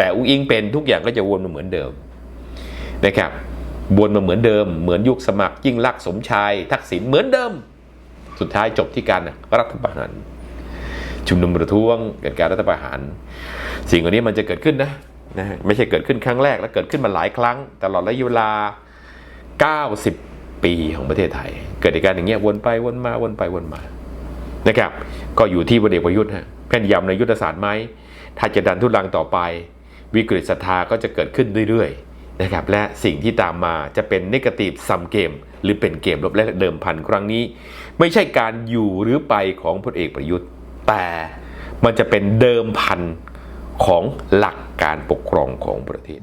แต่อุ้งอิงเป็นทุกอย่างก็จะวนมาเหมือนเดิมนะครับวนมาเหมือนเดิม เหมือนยุคสมัครยิ่งลักษณ์สมชาย ทักษิณเหมือนเดิม สุดท้ายจบที่การรัฐประหารชุมนุมประท้วงเกิดการรัฐประหาร สิ่งเหล่านี้มันจะเกิดขึ้นนะนะไม่ใช่เกิดขึ้นครั้งแรก แล้วเกิดขึ้นมาหลายครั้ง ตลอดระยะเวลา 90 ปีของประเทศไทย เกิดเหตุการณ์อย่างเงี้ยวนไปวนมาวนไปวนมานะครับ ก็อยู่ที่พลเอกประยุทธ์ฮะแม่นยำในยุทธศาสตร์ไหมถ้าจะดันทุลังต่อไป วิกฤตศรัทธาก็จะเกิดขึ้นเรื่อยๆนะครับและสิ่งที่ตามมาจะเป็นนกาทีฟซัมเกม หรือเป็นเกมลบและเดิมพันครั้งนี้ ไม่ใช่การอยู่หรือไปของพลเอกประยุทธ์ แต่มันจะเป็นเดิมพันของหลักการปกครองของประเทศ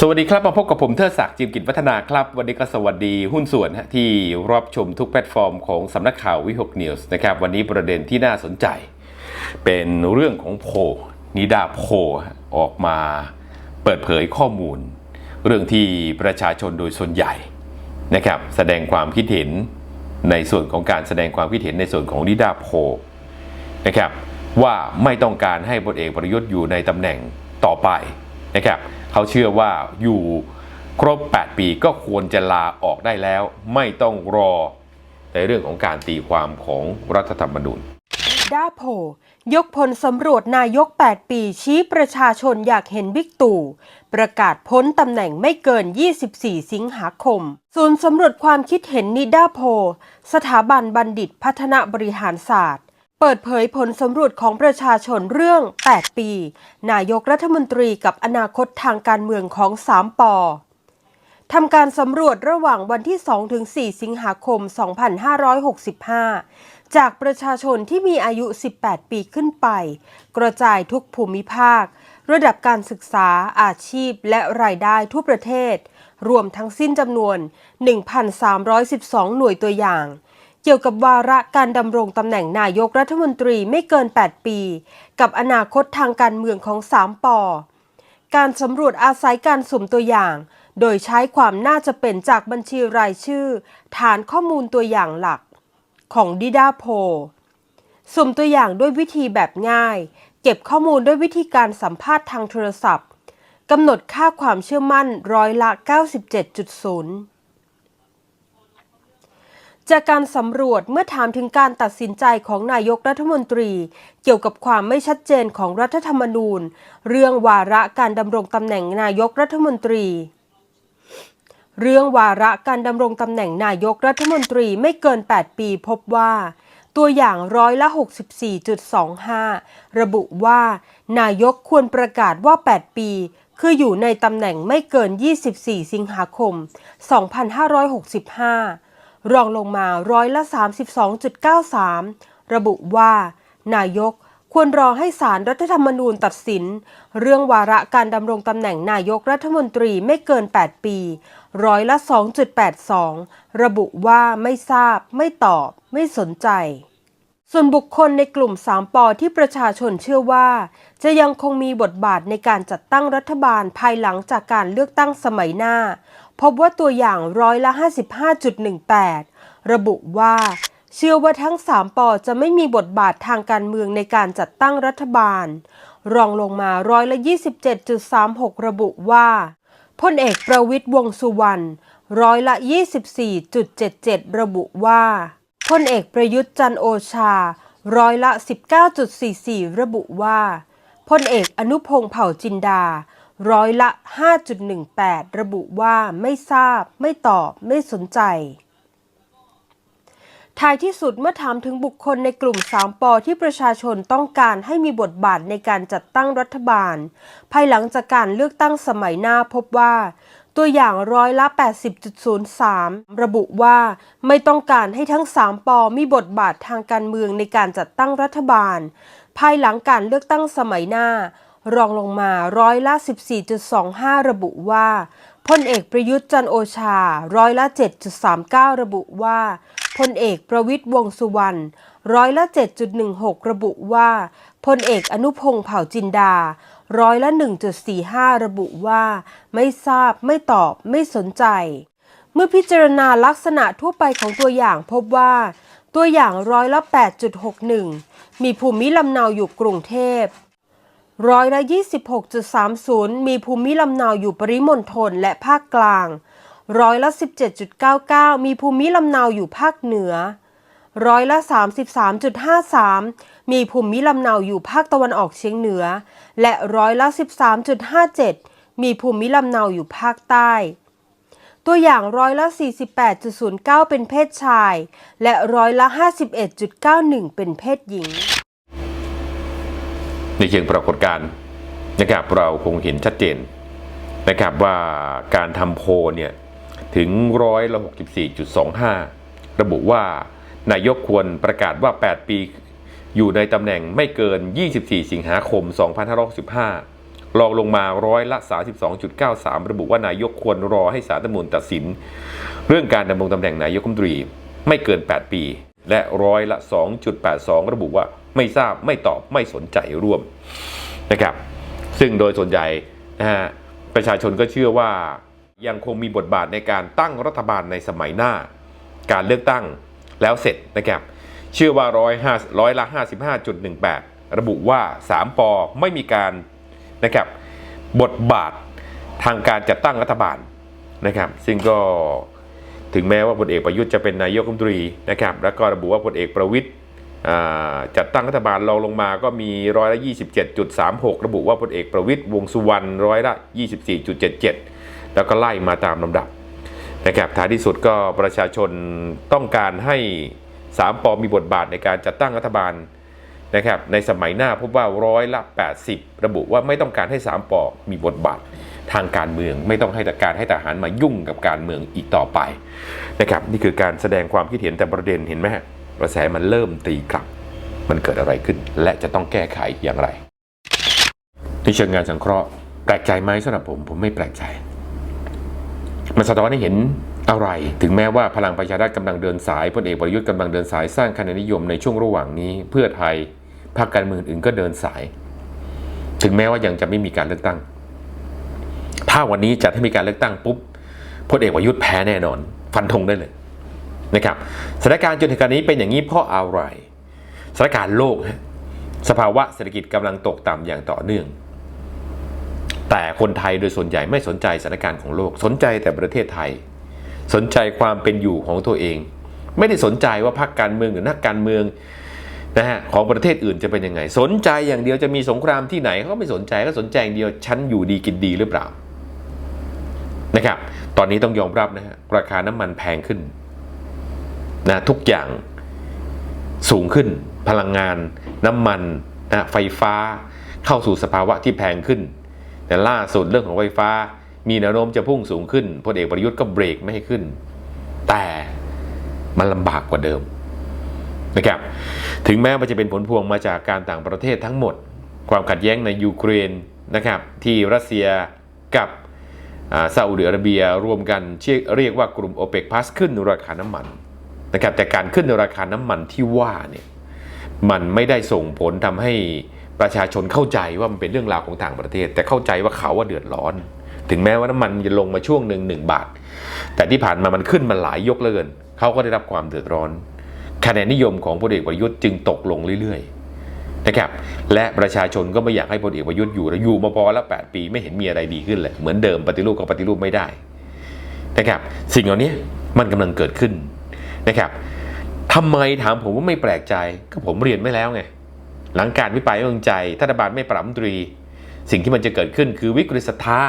สวัสดีครับมาพบกับผมเทิดศักดิ์จิมกิจวัฒนาครับ วันนี้ก็สวัสดีหุ้นส่วนที่รับชมทุกแพลตฟอร์มของสำนักข่าววิหกนิวส์นะครับวันนี้ประเด็นที่น่าสนใจ เป็นเรื่องของโพลนิดาโพลฮะออกมาเปิดเผยข้อมูล เรื่องที่ประชาชนโดยส่วนใหญ่นะครับแสดงความคิดเห็นในส่วนของการแสดงความคิดเห็นในส่วนของนิดาโพลนะครับว่าไม่ต้องการให้พลเอกประยุทธ์อยู่ในตำแหน่งต่อไปนะครับ เขาเชื่อว่าอยู่ครบ 8 ปีก็ควรจะลาออกได้แล้ว ไม่ต้องรอในเรื่องของการตีความของรัฐธรรมนูญด้าโพยกผลสำรวจนายก 8 ปีชี้ประชาชนอยากเห็นบิ๊กตู่ ประกาศพ้นตำแหน่งไม่เกิน 24 สิงหาคม ศูนย์สำรวจความคิดเห็นนิด้าโพสถาบันบัณฑิตพัฒนาบริหารศาสตร์ เปิดเผยผลสำรวจของประชาชนเรื่อง 8 ปี นายกรัฐมนตรีกับอนาคตทางการเมืองของ 3ปอทำการสำรวจระหว่างวันที่ 2-4 สิงหาคม 2565 จากประชาชนที่มีอายุ 18 ปีขึ้นไป กระจายทุกภูมิภาค ระดับการศึกษา อาชีพ และรายได้ทั่วประเทศ รวมทั้งสิ้นจำนวน 1,312 หน่วยตัวอย่าง เกี่ยวกับวาระการดำรงตำแหน่งนายกรัฐมนตรีไม่เกิน 8 ปี กับอนาคตทางการเมืองของ3ปอการสำรวจอาศัยการสุ่มตัวอย่าง โดยใช้ความน่าจะเป็นจากบัญชีรายชื่อ ฐานข้อมูลตัวอย่างหลัก ของดิดาโพลสุ่มตัวอย่างด้วยวิธีแบบง่าย เก็บข้อมูลด้วยวิธีการสัมภาษณ์ทางโทรศัพท์กำหนดค่าความเชื่อมั่นร้อยละ 97.0 จากการสำรวจเมื่อถามถึงการตัดสินใจของนายกรัฐมนตรี เกี่ยวกับความไม่ชัดเจนของรัฐธรรมนูญ เรื่องวาระการดำรงตำแหน่งนายกรัฐมนตรี เรื่องวาระการดำรงตำแหน่งนายกรัฐมนตรีไม่เกิน 8 ปีพบว่า ตัวอย่างร้อยละ 64.25 ระบุว่า นายกควรประกาศว่า 8 ปีคืออยู่ในตำแหน่งไม่เกิน 24 สิงหาคม 2565 รองลงมาร้อยละ 32.93 ระบุว่า นายกควรรอให้สารรัฐธรรมนูญตัดสิน เรื่องวาระการดำรงตำแหน่งนายกรัฐมนตรีไม่เกิน 8 ปี ร้อยละ 2.82 ระบุว่าไม่ทราบ ไม่ตอบ ไม่สนใจ ส่วนบุคคลในกลุ่ม 3ปอที่ประชาชนเชื่อว่า จะยังคงมีบทบาทในการจัดตั้งรัฐบาลภายหลังจากการเลือกตั้งสมัยหน้า พบว่าตัวอย่างร้อยละ 55.18 ระบุว่า เชื่อว่าทั้ง 3ปอจะไม่มีบทบาททางการเมืองในการจัดตั้งรัฐบาล รองลงมาร้อยละ 27.36 ระบุว่าพลเอกประวิตยวงสุวรรณร้อยละ 24.77 ระบุว่าพลเอกประยุทธ์จันโอชา ร้อยละ 19.44 ระบุว่าพลเอกอนุพงษ์เผ่าจินดา ร้อยละ 5.18 ระบุว่าไม่ทราบ ไม่ตอบ ไม่สนใจ ท้ายที่สุดเมื่อถามถึงบุคคลในกลุ่ม3ปอที่ประชาชนต้องการให้มีบทบาทในการจัดตั้งรัฐบาล ภายหลังจากการเลือกตั้งสมัยหน้าพบว่า ตัวอย่างร้อยละ 80.03 ระบุว่าไม่ต้องการให้ทั้ง3ปอมีบทบาททางการเมืองในการจัดตั้งรัฐบาล ภายหลังการเลือกตั้งสมัยหน้า รองลงมาร้อยละ 14.25 ระบุว่าพลเอกประยุทธ์จันโอชาร้อยละ 7.39 ระบุว่าพลเอกประวิตยวงสุวรรณร้อยละ 7.16 ระบุว่าพลเอกอนุพงษ์เผ่าจินดา ร้อยละ 1.45 ระบุว่า ไม่ทราบไม่ตอบไม่สนใจ เมื่อพิจารณาลักษณะทั่วไปของตัวอย่างพบว่า ตัวอย่างร้อยละ 8.61 มีภูมิลำเนาอยู่กรุงเทพ ร้อยละ 26.30 มีภูมิลำเนาอยู่ปริมณฑลและภาคกลาง ร้อยละ 17.99 มีภูมิลำเนาอยู่ภาคเหนือ ร้อยละ 33.53 มีภูมิลำเนาอยู่ภาคตะวันออกเฉียงเหนือ และร้อยละ 13.57 มีภูมิลำเนาอยู่ภาคใต้ ตัวอย่างร้อยละ 48.09 เป็นเพศชาย และร้อยละ 51.91 เป็นเพศหญิง ในเชิงปรากฏการณ์นะครับเราคงเห็นชัดเจนนะครับว่าการทำโพเนี่ยถึงร้อยละ64.25 ระบุว่านายกควรประกาศว่า 8 ปีอยู่ในตำแหน่งไม่เกิน 24 สิงหาคม 2565รองลงมาร้อยละ 32.93 ระบุว่านายกควรรอให้สารรัฐมนูญตัดสิน เรื่องการดำรงตำแหน่งนายกรัฐมนตรีไม่เกิน 8 ปี และร้อยละ 2.82 ระบุว่า ไม่ทราบไม่ตอบไม่สนใจร่วมนะครับ ซึ่งโดยส่วนใหญ่นะฮะประชาชนก็เชื่อว่ายังคงมีบทบาทในการตั้งรัฐบาลในสมัยหน้า การเลือกตั้งแล้วเสร็จนะครับเชื่อว่าร้อยห้าร้อยละ55.18 ระบุว่า 3ปอไม่มีการนะครับบทบาททางการจัดตั้งรัฐบาลนะครับซึ่งก็ถึงแม้ว่าพลเอกประยุทธ์จะเป็นนายกรัฐมนตรีนะครับ แล้วก็ระบุว่าพลเอกประวิทย์ จัดตั้งรัฐบาลรองลงมาก็มีร้อยละ 27.36 ระบุว่าพลเอกประวิทย์วงสุวรรณร้อยละ 24.77 แล้วก็ไล่มาตามลำดับนะครับท้ายที่สุดก็ประชาชนต้องการให้สามปอมีบทบาทในการจัดตั้งรัฐบาลนะครับในสมัยหน้าพบว่าร้อยละ 80 ระบุว่าไม่ต้องการให้สามปอมีบทบาททางการเมือง ไม่ต้องให้การให้ทหารมายุ่งกับการเมืองอีกต่อไปนะครับนี่คือการแสดงความคิดเห็นแต่ประเด็นเห็นไหมฮะ กระแสมันเริ่มตีกลับ มันเกิดอะไรขึ้น และจะต้องแก้ไขอย่างไรในเชิงงานสังเคราะห์แปลกใจไหมสำหรับผมผมไม่แปลกใจ มันสะท้อนให้เห็นอะไร ถึงแม้ว่าพลังประชารัฐกำลังเดินสายพลเอกประยุทธ์กำลังเดินสายสร้างคะแนนนิยมในช่วงระหว่างนี้ เพื่อไทยพรรคการเมืองอื่นก็เดินสาย ถึงแม้ว่ายังจะไม่มีการเลือกตั้ง ถ้าวันนี้จัดให้มีการเลือกตั้งปุ๊บพลเอกประยุทธ์แพ้แน่นอน ฟันธงได้เลย นะครับสถานการณ์จนถึงการนี้เป็นอย่างนี้เพราะอะไรสถานการณ์โลกฮะสภาวะเศรษฐกิจกำลังตกต่ำอย่างต่อเนื่อง แต่คนไทยโดยส่วนใหญ่ไม่สนใจสถานการณ์ของโลก สนใจแต่ประเทศไทย สนใจความเป็นอยู่ของตัวเอง ไม่ได้สนใจว่าพรรคการเมืองหรือนักการเมืองนะฮะของประเทศอื่นจะเป็นยังไง สนใจอย่างเดียวจะมีสงครามที่ไหนเขาก็ไม่สนใจก็สนใจอย่างเดียวฉันอยู่ดีกินดีหรือเปล่านะครับ ตอนนี้ต้องยอมรับนะฮะราคาน้ำมันแพงขึ้น นะทุกอย่างสูงขึ้น พลังงาน น้ำมันนะไฟฟ้าเข้าสู่สภาวะที่แพงขึ้น แต่ล่าสุดเรื่องของไฟฟ้า มีแนวโน้มจะพุ่งสูงขึ้นพลเอกประยุทธ์ก็เบรกไม่ให้ขึ้น แต่มันลำบากกว่าเดิมนะครับถึงแม้ว่าจะเป็นผลพวงมาจากการต่างประเทศทั้งหมด ความขัดแย้งในยูเครนนะครับที่รัสเซียกับซาอุดิอาระเบียรวมกันเรียกเรียกว่ากลุ่มโอเปกพลัสขึ้นราคาน้ำมัน นะครับแต่การขึ้นราคาน้ำมันที่ว่าเนี่ยมันไม่ได้ส่งผลทำให้ประชาชนเข้าใจว่ามันเป็นเรื่องราวของต่างประเทศ แต่เข้าใจว่าเขาว่าเดือดร้อน ถึงแม้ว่าน้ำมันจะลงมาช่วงหนึ่งหนึ่งบาท แต่ที่ผ่านมามันขึ้นมาหลายยกเลือเกินเขาก็ได้รับความเดือดร้อนคะแนนนิยมของพลเอกประยุทธ์จึงตกลงเรื่อยๆนะครับและประชาชนก็ไม่อยากให้พลเอกประยุทธ์อยู่แล้วอยู่มาพอแล้ว8ปีไม่เห็นมีอะไรดีขึ้นเลยเหมือนเดิมปฏิรูปก็ปฏิรูปไม่ได้นะครับสิ่งเหล่านี้มันกำลังเกิดขึ้น นะครับทำไมถามผมว่าไม่แปลกใจ ก็ผมเรียนไม่แล้วไง หลังการวิปรายไม่วางใจถ้ารัฐบาลไม่ปรับรัมตรี สิ่งที่มันจะเกิดขึ้นคือวิกฤตศรัทธา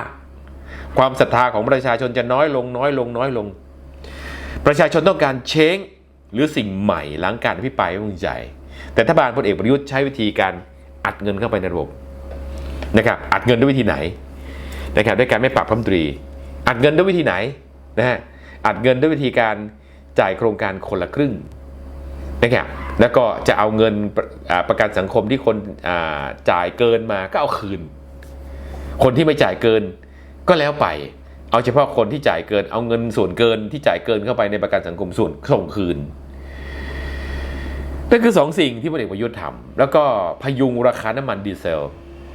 ความศรัทธาของประชาชนจะน้อยลงน้อยลงน้อยลง ประชาชนต้องการเช้งหรือสิ่งใหม่หลังการพิปรายไม่วางใจ แต่รัฐบาลพลเอกประยุทธ์ใช้วิธีการอัดเงินเข้าไปในระบบนะครับอัดเงินด้วยวิธีไหนนะครับด้วยการไม่ปรับรัมตรี อัดเงินด้วยวิธีไหนนะฮะอัดเงินด้วยวิธีการ จ่ายโครงการคนละครึ่งนะครับแล้วก็จะเอาเงินประประกันสังคมที่คนจ่ายเกินมาก็เอาคืน คนที่ไม่จ่ายเกินก็แล้วไป เอาเฉพาะคนที่จ่ายเกิน เอาเงินส่วนเกินที่จ่ายเกินเข้าไปในประกันสังคมส่วนส่งคืนนั่นคือสองสิ่งที่พลเอกประยุทธ์ทำแล้วก็พยุงราคาน้ำมันดีเซล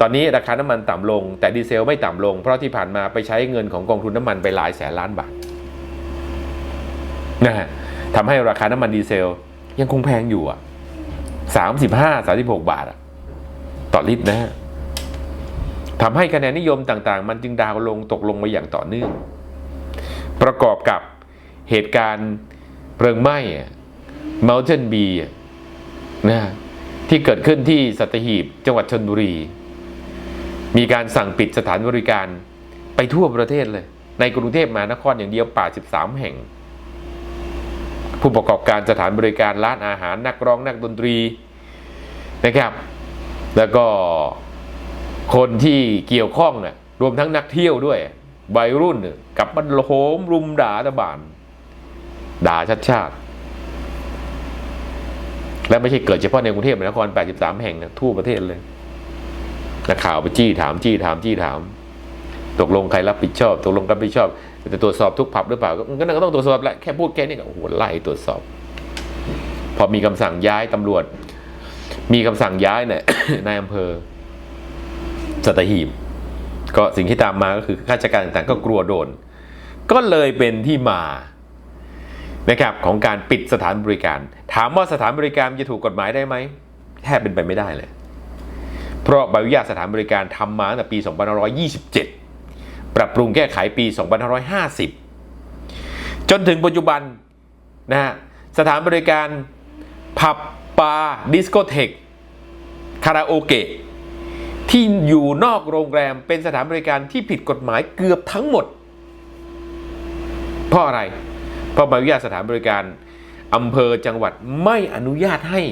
ตอนนี้ราคาน้ำมันต่ำลง แต่ดีเซลไม่ต่ำลง เพราะที่ผ่านมาไปใช้เงินของกองทุนน้ำมันไปหลายแสนล้านบาท นะฮะทำให้ราคาน้ำมันดีเซล ยังคงแพงอยู่อะสามสิบห้าสาสิบหกบาทอะต่อลิตรนะฮะทำให้คะแนนนิยมต่างๆ มันจึงดาวลงตกลงมาอย่างต่อเนื่อง ประกอบกับเหตุการณ์เพลิงไหม้อะ Mountain B นะฮะที่เกิดขึ้นที่สัตหีบจังหวัดชนบุรี มีการสั่งปิดสถานบริการไปทั่วประเทศเลย ในกรุงเทพมหานครอย่างเดียว83แห่ง ผู้ประกอบการสถานบริการร้านอาหารนักร้องนักดนตรีนะครับ แล้วก็คนที่เกี่ยวข้องน่ะรวมทั้งนักเที่ยวด้วยวัยรุ่นกับมันโหมรุมด่าตะบานด่าชัดชาติ และไม่ใช่เกิดเฉพาะในกรุงเทพมหานคร 83 แห่งนะทั่วประเทศเลยนักข่าวไปจี้ถามจี้ถามจี้ถาม ตกลงใครรับผิดชอบ ตกลงรับผิดชอบ จะตรวจสอบทุกผับหรือเปล่าก็ต้องตรวจสอบแหละแค่พูดแค่นี้ก็โอ้โหไล่ตรวจสอบ พอมีคำสั่งย้ายตำรวจ มีคำสั่งย้ายเนี่ยนายอำเภอสัตหีบ ก็สิ่งที่ตามมาก็คือข้าราชการต่างๆ ก็กลัวโดน ก็เลยเป็นที่มานะครับของการปิดสถานบริการ ถามว่าสถานบริการจะถูกกฎหมายได้ไหมแทบเป็นไปไม่ได้เลย เพราะใบอนุญาตสถานบริการทำมาตั้งแต่ปี 2527 ปรับปรุงแก้ไขปี 2550 จนถึงปัจจุบันนะฮะสถานบริการผับบาร์ดิสโกเทกคาราโอเกะที่อยู่นอกโรงแรมเป็นสถานบริการที่ผิดกฎหมายเกือบทั้งหมด เพราะอะไร เพราะใบอนุญาตสถานบริการอำเภอจังหวัดไม่อนุญาตให้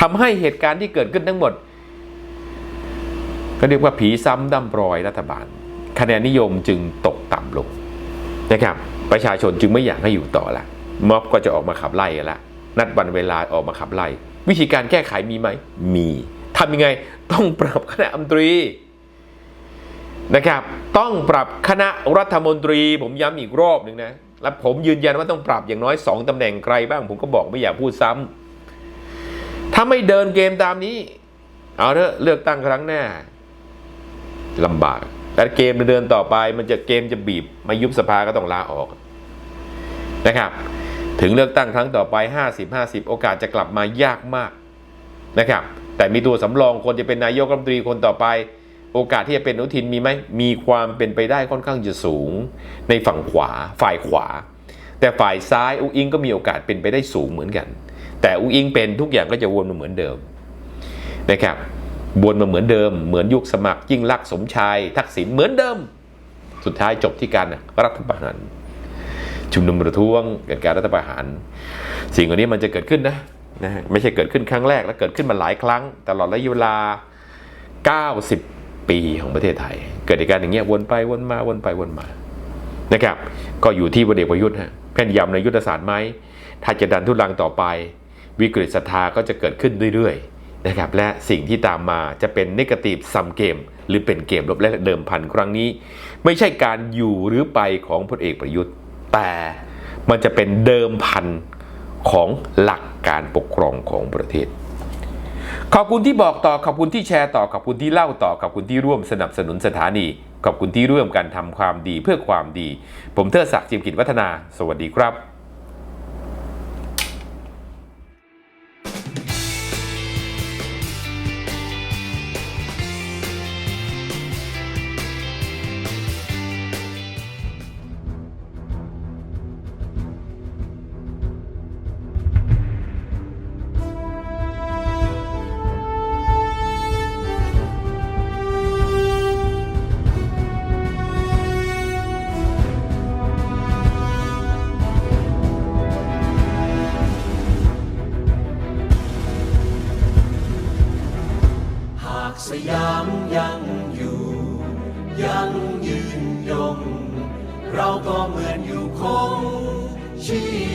ทำให้เหตุการณ์ที่เกิดขึ้นทั้งหมด ก็เรียกว่าผีซ้ำดำรอยรัฐบาล คะแนนนิยมจึงตกต่ำลงนะครับประชาชนจึงไม่อยากให้อยู่ต่อละม็อบก็จะออกมาขับไล่กันละนัดวันเวลาออกมาขับไล่ วิธีการแก้ไขมีไหม มีทำยังไงต้องปรับคณะรัฐมนตรีนะครับ ต้องปรับคณะรัฐมนตรี ผมย้ำอีกรอบหนึ่งนะและผมยืนยันว่าต้องปรับอย่างน้อยสองตำแหน่งใครบ้าง ผมก็บอกไม่อยากพูดซ้ำถ้าไม่เดินเกมตามนี้ เอาเถอะเลือกตั้งครั้งหน้า ลำบากแต่เกมเดินต่อไปมันจะเกมจะบีบมายุบสภาก็ต้องลาออกนะครับ ถึงเลือกตั้งครั้งต่อไป 50-50 โอกาสจะกลับมายากมากนะครับ แต่มีตัวสำรองคนจะเป็นนายกรัฐมนตรีคนต่อไป โอกาสที่จะเป็นอนุทินมีไหมมีความเป็นไปได้ค่อนข้างจะสูง ในฝั่งขวาฝ่ายขวา แต่ฝ่ายซ้ายอุ้งอิงก็มีโอกาสเป็นไปได้สูงเหมือนกัน แต่อุ้งอิงเป็นทุกอย่างก็จะวนมาเหมือนเดิมนะครับ วนมาเหมือนเดิม เหมือนยุคสมัครยิ่งลักษณ์สมชาย ทักษิณเหมือนเดิม สุดท้ายจบที่การรัฐประหารชุมนุมประท้วงเกิดการรัฐประหาร สิ่งเหล่านี้มันจะเกิดขึ้นนะนะไม่ใช่เกิดขึ้นครั้งแรก แล้วเกิดขึ้นมาหลายครั้ง ตลอดระยะเวลา 90 ปีของประเทศไทย เกิดเหตุการณ์อย่างเงี้ยวนไปวนมาวนไปวนมานะครับ ก็อยู่ที่พลเอกประยุทธ์ฮะแม่นยำในยุทธศาสตร์ไหมถ้าจะดันทุลังต่อไป วิกฤตศรัทธาก็จะเกิดขึ้นเรื่อยๆ นะครับและสิ่งที่ตามมาจะเป็นนิกาทีฟซัมเกม หรือเป็นเกมลบและเดิมพันครั้งนี้ ไม่ใช่การอยู่หรือไปของพลเอกประยุทธ์ แต่มันจะเป็นเดิมพันของหลักการปกครองของประเทศ ขอบคุณที่บอกต่อขอบคุณที่แชร์ต่อขอบคุณที่เล่าต่อขอบคุณที่ร่วมสนับสนุนสถานีขอบคุณที่ร่วมกันทำความดีเพื่อความดี ผมเทอศักดิ์จิมกิจวัฒนา สวัสดีครับ Jesus.